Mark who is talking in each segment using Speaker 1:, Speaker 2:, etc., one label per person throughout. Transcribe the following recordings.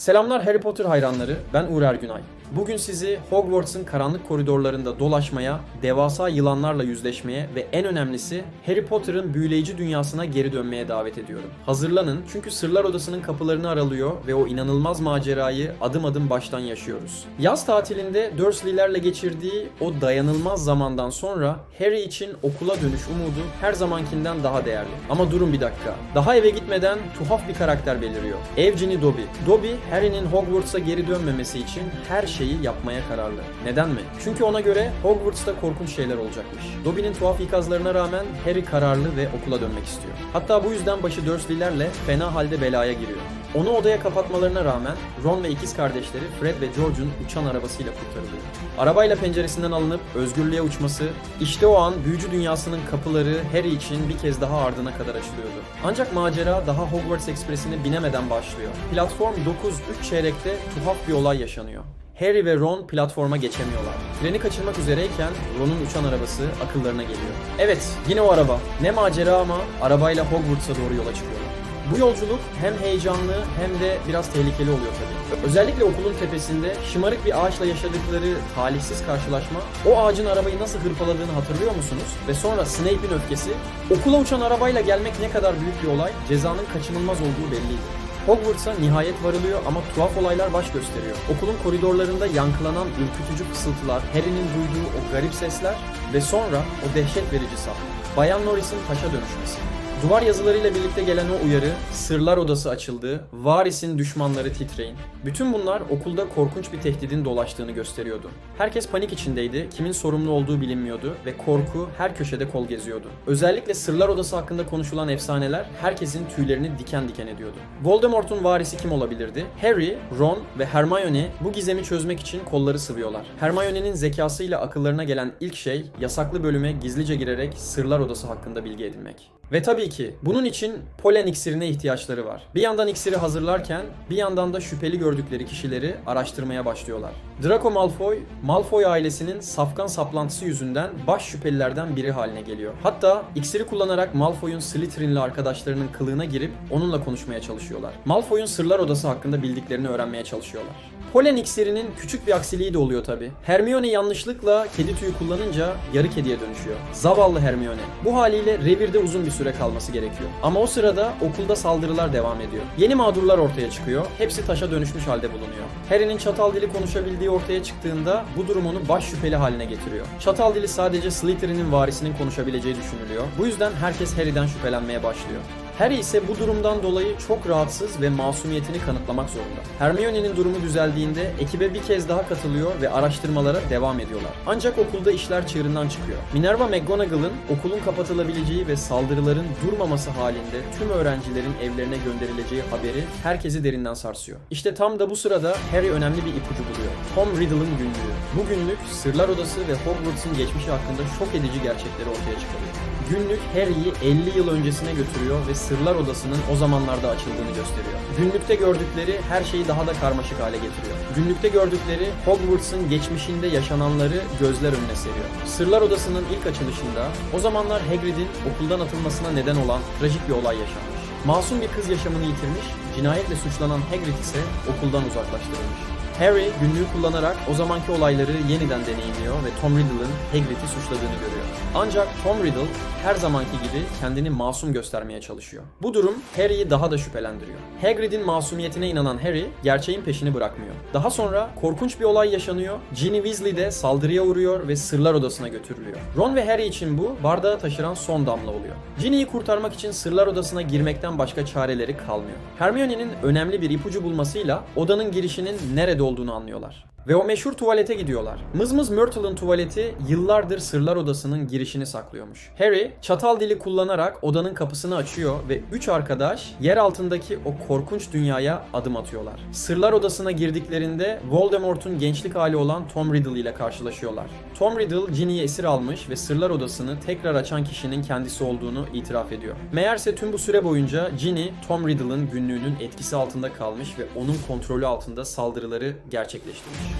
Speaker 1: Selamlar Harry Potter hayranları, ben Uğur Ergünay. Bugün sizi Hogwarts'ın karanlık koridorlarında dolaşmaya, devasa yılanlarla yüzleşmeye ve en önemlisi Harry Potter'ın büyüleyici dünyasına geri dönmeye davet ediyorum. Hazırlanın çünkü Sırlar Odası'nın kapılarını aralıyor ve o inanılmaz macerayı adım adım baştan yaşıyoruz. Yaz tatilinde Dursley'lerle geçirdiği o dayanılmaz zamandan sonra Harry için okula dönüş umudu her zamankinden daha değerli. Ama durun bir dakika. Daha eve gitmeden tuhaf bir karakter beliriyor. Evcini Dobby. Dobby, Harry'nin Hogwarts'a geri dönmemesi için her şeyi yapmaya kararlı. Neden mi? Çünkü ona göre Hogwarts'ta korkunç şeyler olacakmış. Dobby'nin tuhaf ikazlarına rağmen Harry kararlı ve okula dönmek istiyor. Hatta bu yüzden başı Dursley'lerle fena halde belaya giriyor. Onu odaya kapatmalarına rağmen Ron ve ikiz kardeşleri Fred ve George'un uçan arabasıyla kurtarılıyor. Arabayla penceresinden alınıp özgürlüğe uçması, işte o an büyücü dünyasının kapıları Harry için bir kez daha ardına kadar açılıyordu. Ancak macera daha Hogwarts Express'ine binemeden başlıyor. Platform 9 3 çeyrekte tuhaf bir olay yaşanıyor. Harry ve Ron platforma geçemiyorlar. Treni kaçırmak üzereyken Ron'un uçan arabası akıllarına geliyor. Evet, yine o araba. Ne macera ama arabayla Hogwarts'a doğru yola çıkıyorlar. Bu yolculuk hem heyecanlı hem de biraz tehlikeli oluyor tabii. Özellikle okulun tepesinde şımarık bir ağaçla yaşadıkları talihsiz karşılaşma o ağacın arabayı nasıl hırpaladığını hatırlıyor musunuz? Ve sonra Snape'in öfkesi okula uçan arabayla gelmek ne kadar büyük bir olay cezanın kaçınılmaz olduğu belliydi. Hogwarts'a nihayet varılıyor ama tuhaf olaylar baş gösteriyor. Okulun koridorlarında yankılanan ürkütücü fısıltılar, Harry'nin duyduğu o garip sesler ve sonra o dehşet verici sahne. Bayan Norris'in taşa dönüşmesi. Duvar yazılarıyla birlikte gelen o uyarı, sırlar odası açıldı, varisin düşmanları titreyin. Bütün bunlar okulda korkunç bir tehdidin dolaştığını gösteriyordu. Herkes panik içindeydi, kimin sorumlu olduğu bilinmiyordu ve korku her köşede kol geziyordu. Özellikle sırlar odası hakkında konuşulan efsaneler herkesin tüylerini diken diken ediyordu. Voldemort'un varisi kim olabilirdi? Harry, Ron ve Hermione bu gizemi çözmek için kolları sıvıyorlar. Hermione'nin zekasıyla akıllarına gelen ilk şey yasaklı bölüme gizlice girerek sırlar odası hakkında bilgi edinmek. Ve tabii ki bunun için polen iksirine ihtiyaçları var. Bir yandan iksiri hazırlarken bir yandan da şüpheli gördükleri kişileri araştırmaya başlıyorlar. Draco Malfoy, Malfoy ailesinin safkan saplantısı yüzünden baş şüphelilerden biri haline geliyor. Hatta iksiri kullanarak Malfoy'un Slytherin'li arkadaşlarının kılığına girip onunla konuşmaya çalışıyorlar. Malfoy'un sırlar odası hakkında bildiklerini öğrenmeye çalışıyorlar. Polen iksirinin küçük bir aksiliği de oluyor tabi. Hermione yanlışlıkla kedi tüyü kullanınca yarı kediye dönüşüyor. Zavallı Hermione. Bu haliyle revirde uzun bir süre kalması gerekiyor. Ama o sırada okulda saldırılar devam ediyor. Yeni mağdurlar ortaya çıkıyor. Hepsi taşa dönüşmüş halde bulunuyor. Harry'nin çatal dili konuşabildiği ortaya çıktığında bu durum onu baş şüpheli haline getiriyor. Çatal dili sadece Slytherin'in varisinin konuşabileceği düşünülüyor. Bu yüzden herkes Harry'den şüphelenmeye başlıyor. Harry ise bu durumdan dolayı çok rahatsız ve masumiyetini kanıtlamak zorunda. Hermione'nin durumu düzeldiğinde ekibe bir kez daha katılıyor ve araştırmalara devam ediyorlar. Ancak okulda işler çığırından çıkıyor. Minerva McGonagall'ın okulun kapatılabileceği ve saldırıların durmaması halinde tüm öğrencilerin evlerine gönderileceği haberi herkesi derinden sarsıyor. İşte tam da bu sırada Harry önemli bir ipucu buluyor. Tom Riddle'ın günlüğü. Bu günlük Sırlar Odası ve Hogwarts'ın geçmişi hakkında şok edici gerçekleri ortaya çıkarıyor. Günlük Harry'i 50 yıl öncesine götürüyor ve Sırlar Odası'nın o zamanlarda açıldığını gösteriyor. Günlükte gördükleri her şeyi daha da karmaşık hale getiriyor. Günlükte gördükleri Hogwarts'ın geçmişinde yaşananları gözler önüne seriyor. Sırlar Odası'nın ilk açılışında o zamanlar Hagrid'in okuldan atılmasına neden olan trajik bir olay yaşanmış. Masum bir kız yaşamını yitirmiş, cinayetle suçlanan Hagrid ise okuldan uzaklaştırılmış. Harry günlüğü kullanarak o zamanki olayları yeniden deneyimliyor ve Tom Riddle'ın Hagrid'i suçladığını görüyor. Ancak Tom Riddle her zamanki gibi kendini masum göstermeye çalışıyor. Bu durum Harry'i daha da şüphelendiriyor. Hagrid'in masumiyetine inanan Harry gerçeğin peşini bırakmıyor. Daha sonra korkunç bir olay yaşanıyor. Ginny Weasley de saldırıya uğruyor ve sırlar odasına götürülüyor. Ron ve Harry için bu bardağı taşıran son damla oluyor. Ginny'yi kurtarmak için sırlar odasına girmekten başka çareleri kalmıyor. Hermione'nin önemli bir ipucu bulmasıyla odanın girişinin nerede olduğunu anlıyorlar. Ve o meşhur tuvalete gidiyorlar. Mızmız Myrtle'ın tuvaleti yıllardır sırlar odasının girişini saklıyormuş. Harry çatal dili kullanarak odanın kapısını açıyor ve üç arkadaş yer altındaki o korkunç dünyaya adım atıyorlar. Sırlar odasına girdiklerinde Voldemort'un gençlik hali olan Tom Riddle ile karşılaşıyorlar. Tom Riddle Ginny'yi esir almış ve sırlar odasını tekrar açan kişinin kendisi olduğunu itiraf ediyor. Meğerse tüm bu süre boyunca Ginny, Tom Riddle'ın günlüğünün etkisi altında kalmış ve onun kontrolü altında saldırıları gerçekleştirmiş.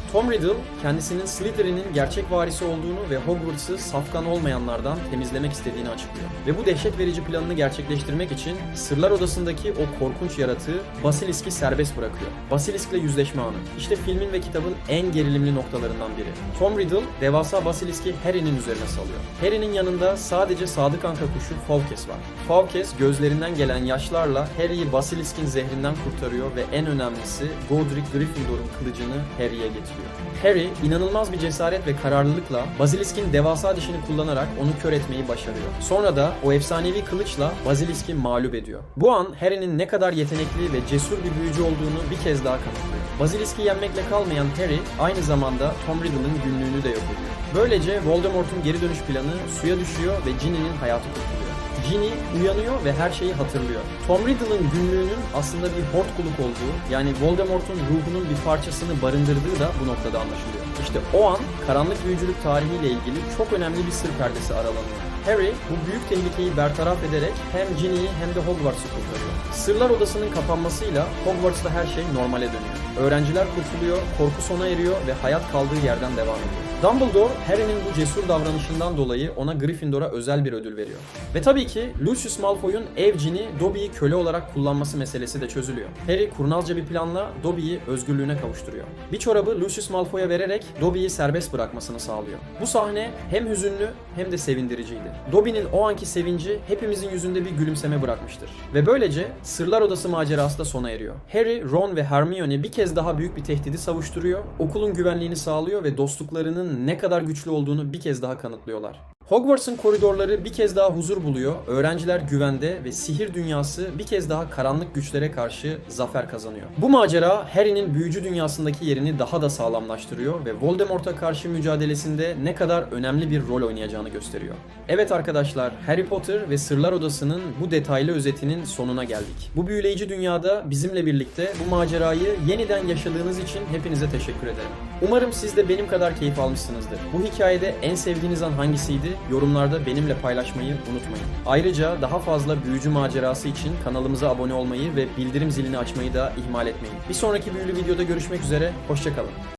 Speaker 1: Tom Riddle kendisinin Slytherin'in gerçek varisi olduğunu ve Hogwarts'ı safkan olmayanlardan temizlemek istediğini açıklıyor. Ve bu dehşet verici planını gerçekleştirmek için Sırlar Odası'ndaki o korkunç yaratığı Basilisk'i serbest bırakıyor. Basilisk'le yüzleşme anı. İşte filmin ve kitabın en gerilimli noktalarından biri. Tom Riddle devasa Basilisk'i Harry'nin üzerine salıyor. Harry'nin yanında sadece sadık anka kuşu Fawkes var. Fawkes gözlerinden gelen yaşlarla Harry'i Basilisk'in zehrinden kurtarıyor ve en önemlisi Godric Gryffindor'un kılıcını Harry'e getiriyor. Harry inanılmaz bir cesaret ve kararlılıkla Basilisk'in devasa dişini kullanarak onu kör etmeyi başarıyor. Sonra da o efsanevi kılıçla Basilisk'i mağlup ediyor. Bu an Harry'nin ne kadar yetenekli ve cesur bir büyücü olduğunu bir kez daha kanıtlıyor. Basilisk'i yenmekle kalmayan Harry aynı zamanda Tom Riddle'ın günlüğünü de yok ediyor. Böylece Voldemort'un geri dönüş planı suya düşüyor ve Ginny'nin hayatı kurtuluyor. Ginny uyanıyor ve her şeyi hatırlıyor. Tom Riddle'ın günlüğünün aslında bir hortkuluk olduğu, yani Voldemort'un ruhunun bir parçasını barındırdığı da bu noktada anlaşılıyor. İşte o an karanlık büyücülük tarihiyle ilgili çok önemli bir sır perdesi aralanıyor. Harry bu büyük tehlikeyi bertaraf ederek hem Ginny'yi hem de Hogwarts'ı kurtarıyor. Sırlar odasının kapanmasıyla Hogwarts'ta her şey normale dönüyor. Öğrenciler kurtuluyor, korku sona eriyor ve hayat kaldığı yerden devam ediyor. Dumbledore, Harry'nin bu cesur davranışından dolayı ona Gryffindor'a özel bir ödül veriyor. Ve tabii ki Lucius Malfoy'un ev cini Dobby'yi köle olarak kullanması meselesi de çözülüyor. Harry kurnazca bir planla Dobby'yi özgürlüğüne kavuşturuyor. Bir çorabı Lucius Malfoy'a vererek Dobby'yi serbest bırakmasını sağlıyor. Bu sahne hem hüzünlü hem de sevindiriciydi. Dobby'nin o anki sevinci hepimizin yüzünde bir gülümseme bırakmıştır. Ve böylece Sırlar Odası macerası da sona eriyor. Harry, Ron ve Hermione bir kez daha büyük bir tehdidi savuşturuyor, okulun güvenliğini sağlıyor ve dostluklarının ne kadar güçlü olduğunu bir kez daha kanıtlıyorlar. Hogwarts'ın koridorları bir kez daha huzur buluyor, öğrenciler güvende ve sihir dünyası bir kez daha karanlık güçlere karşı zafer kazanıyor. Bu macera Harry'nin büyücü dünyasındaki yerini daha da sağlamlaştırıyor ve Voldemort'a karşı mücadelesinde ne kadar önemli bir rol oynayacağını gösteriyor. Evet arkadaşlar, Harry Potter ve Sırlar Odası'nın bu detaylı özetinin sonuna geldik. Bu büyüleyici dünyada bizimle birlikte bu macerayı yeniden yaşadığınız için hepinize teşekkür ederim. Umarım siz de benim kadar keyif almışsınızdır. Bu hikayede en sevdiğiniz an hangisiydi? Yorumlarda benimle paylaşmayı unutmayın. Ayrıca daha fazla büyücü macerası için kanalımıza abone olmayı ve bildirim zilini açmayı da ihmal etmeyin. Bir sonraki büyülü videoda görüşmek üzere, hoşçakalın.